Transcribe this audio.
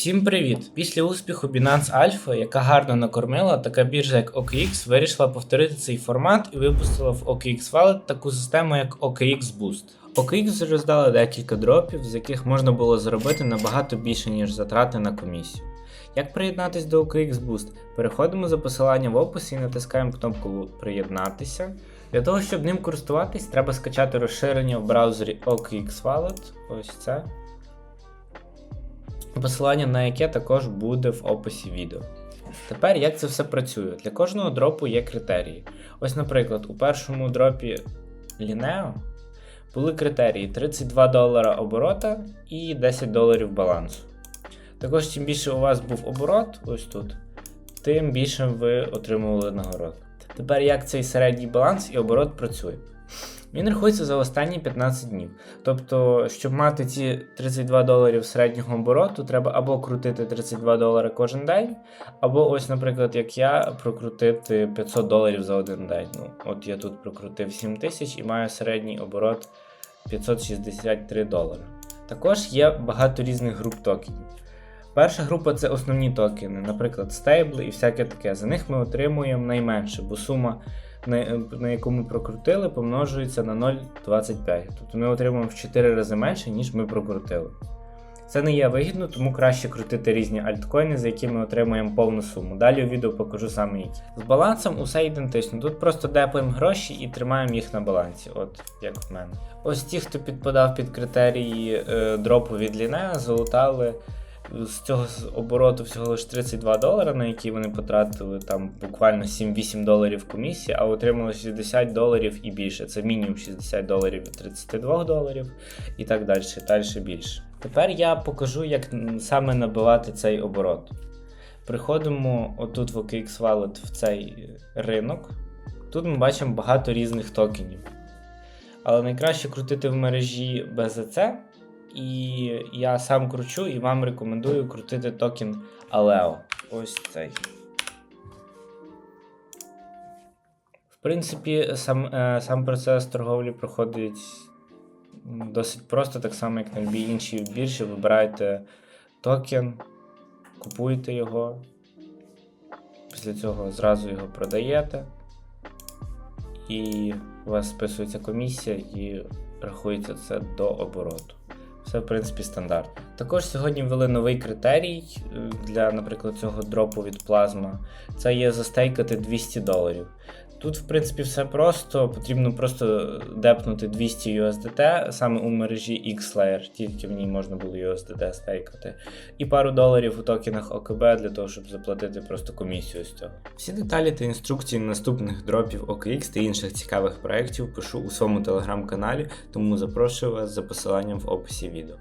Всім привіт! Після успіху Binance Alpha, яка гарно накормила, така біржа як OKX вирішила повторити цей формат і випустила в OKX Wallet таку систему як OKX Boost. OKX роздали декілька дропів, з яких можна було заробити набагато більше, ніж затрати на комісію. Як приєднатись до OKX Boost? Переходимо за посиланням в описі і натискаємо кнопку Приєднатися. Для того, щоб ним користуватись, треба скачати розширення в браузері OKX Wallet. Ось це. Посилання на яке також буде в описі відео. Тепер як це все працює? Для кожного дропу є критерії. Ось, наприклад, у першому дропі Lineo були критерії 32 долара оборота і 10 доларів балансу. Також, чим більше у вас був оборот, ось тут, тим більше ви отримували нагород. Тепер як цей середній баланс і оборот працює? Він рахується за останні 15 днів. Тобто, щоб мати ці 32 доларів середнього обороту, треба або крутити 32 долари кожен день, або ось, наприклад, як я, прокрутити 500 доларів за один день. Ну, от я тут прокрутив 7 тисяч і маю середній оборот 563 долари. Також є багато різних груп токенів. Перша група це основні токени, наприклад, стейбли і всяке таке. За них ми отримуємо найменше, бо сума, на, яку ми прокрутили, помножується на 0,25. Тобто ми отримуємо в 4 рази менше, ніж ми прокрутили. Це не є вигідно, тому краще крутити різні альткоїни, за які ми отримуємо повну суму. Далі у відео покажу саме які. З балансом усе ідентично. Тут просто депаємо гроші і тримаємо їх на балансі, от як в мене. Ось ті, хто підпадав під критерії е, дропу від Лінея, залутали з цього обороту всього лише 32 долари, на які вони потратили там буквально 7-8 доларів комісії, а отримали 60 доларів і більше. Це мінімум 60 доларів від 32 доларів і так далі, далі більше. Тепер я покажу, як саме набивати цей оборот. Приходимо отут в OKX Wallet в цей ринок. Тут ми бачимо багато різних токенів. Але найкраще крутити в мережі BZC, і я сам кручу і вам рекомендую крутити токен Aleo. Ось цей. В принципі, сам, е, сам процес торговлі проходить досить просто, так само, як на любій іншій біржі. Вибираєте токен, купуєте його. Після цього зразу його продаєте. І у вас списується комісія і рахується це до обороту. Все, в принципі, стандарт. Також сьогодні ввели новий критерій е, для, наприклад, цього дропу від плазма. Це є застейкати 200 доларів. Тут, в принципі, все просто. Потрібно просто депнути 200 USDT саме у мережі X-Layer, тільки в ній можна було USDT стейкати. І пару доларів у токенах ОКБ для того, щоб заплатити просто комісію з цього. Всі деталі та інструкції наступних дропів OKX та інших цікавих проєктів пишу у своєму телеграм-каналі, тому запрошую вас за посиланням в описі відео.